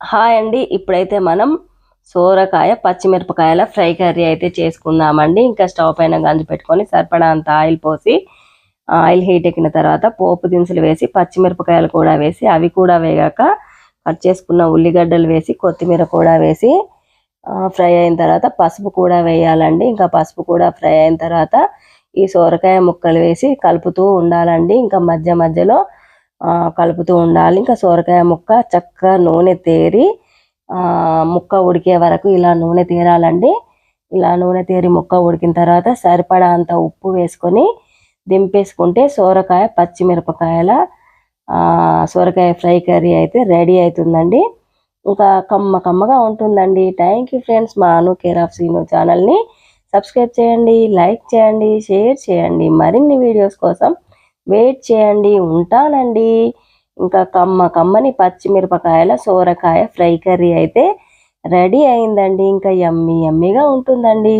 Hi అండి. ఇప్పుడైతే మనం సోరకాయ పచ్చిమిరపకాయల ఫ్రై కర్రీ అయితే చేసుకుందామండి. ఇంకా స్టవ్ పైన గంజు పెట్టుకొని సరిపడా అంత ఆయిల్ పోసి ఆయిల్ హీట్ ఎక్కిన తర్వాత పోపు దినుసులు వేసి పచ్చిమిరపకాయలు కూడా వేసి అవి కూడా వేగాక కట్ చేసుకున్న ఉల్లిగడ్డలు వేసి కొత్తిమీర కూడా వేసి ఫ్రై అయిన తర్వాత పసుపు కూడా వేయాలండి. ఇంకా పసుపు కూడా ఫ్రై అయిన తర్వాత ఈ సోరకాయ ముక్కలు వేసి కలుపుతూ ఉండాలండి. ఇంకా మధ్య మధ్యలో కలుపుతూ ఉండాలి. ఇంకా సోరకాయ ముక్క చక్కగా నూనె తేరి ముక్క ఉడికే వరకు ఇలా నూనె తీరాలండి. ఇలా నూనె తేరి ముక్క ఉడికిన తర్వాత సరిపడా అంత ఉప్పు వేసుకొని దింపేసుకుంటే సోరకాయ పచ్చిమిరపకాయల సోరకాయ ఫ్రై కర్రీ అయితే రెడీ అవుతుందండి. ఇంకా కమ్మ కమ్మగా ఉంటుందండి. Thank you friends. మా అను కేర్ ఆఫ్ సీను ఛానల్ని సబ్స్క్రైబ్ చేయండి లైక్ చేయండి షేర్ చేయండి. మరిన్ని వీడియోస్ కోసం వెయిట్ చేయండి ఉంటానండి. ఇంకా కమ్మ కమ్మని పచ్చిమిరపకాయల సోరకాయ ఫ్రై కర్రీ అయితే రెడీ అయిందండి. ఇంకా ఎమ్మి ఎమ్మిగా ఉంటుందండి.